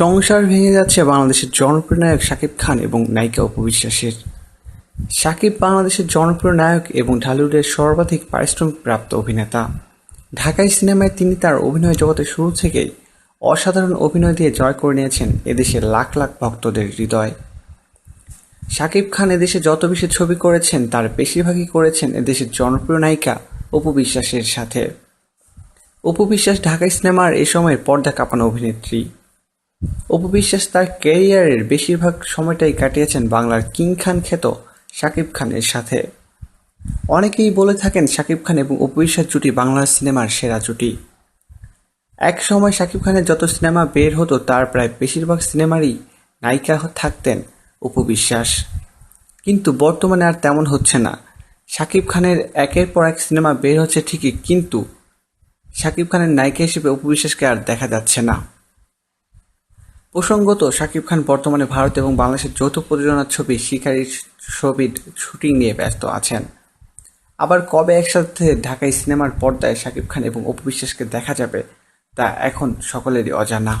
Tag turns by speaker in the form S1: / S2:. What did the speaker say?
S1: সংসার ভেঙে যাচ্ছে বাংলাদেশের জনপ্রিয় নায়ক শাকিব খান এবং নায়িকা অপু বিশ্বাসের শাকিব বাংলাদেশের জনপ্রিয় নায়ক এবং ঢালিউডের সর্বাধিক পারিশ্রমিক প্রাপ্ত অভিনেতা। ঢাকাই সিনেমায় তিনি তার অভিনয় জগতের শুরু থেকেই অসাধারণ অভিনয় দিয়ে জয় করে নিয়েছেন এদেশের লাখ লাখ ভক্তদের হৃদয়। শাকিব খান এদেশে যত বেশি ছবি করেছেন, তার বেশিরভাগই করেছেন এদেশের জনপ্রিয় নায়িকা অপু বিশ্বাসের সাথে। অপু বিশ্বাস ঢাকাই সিনেমার এ সময়ের পর্দা কাঁপানো অভিনেত্রী। অপু বিশ্বাস তার ক্যারিয়ারের বেশিরভাগ সময়টাই কাটিয়েছেন বাংলার কিং খান খ্যাত শাকিব খানের সাথে। অনেকেই বলে থাকেন শাকিব খান এবং অপু বিশ্বাস জুটি বাংলার সিনেমার সেরা জুটি এক সময় শাকিব খানের যত সিনেমা বের হতো, তার প্রায় বেশিরভাগ সিনেমারই নায়িকা থাকতেন অপু বিশ্বাস কিন্তু বর্তমানে আর তেমন হচ্ছে না। শাকিব খানের একের পর এক সিনেমা বের হচ্ছে ঠিকই, কিন্তু শাকিব খানের নায়িকা হিসেবে অপু বিশ্বাসকে আর দেখা যাচ্ছে না। প্রসঙ্গত, শাকিব খান বর্তমানে ভারত এবং বাংলাদেশের যৌথ প্রযোজনার ছবি শিকারী ছবির শুটিং নিয়ে ব্যস্ত আছেন। আবার কবে একসাথে ঢাকাই সিনেমার পর্দায় শাকিব খান এবং অপু বিশ্বাসকে দেখা যাবে, তা এখন সকলেরই অজানা।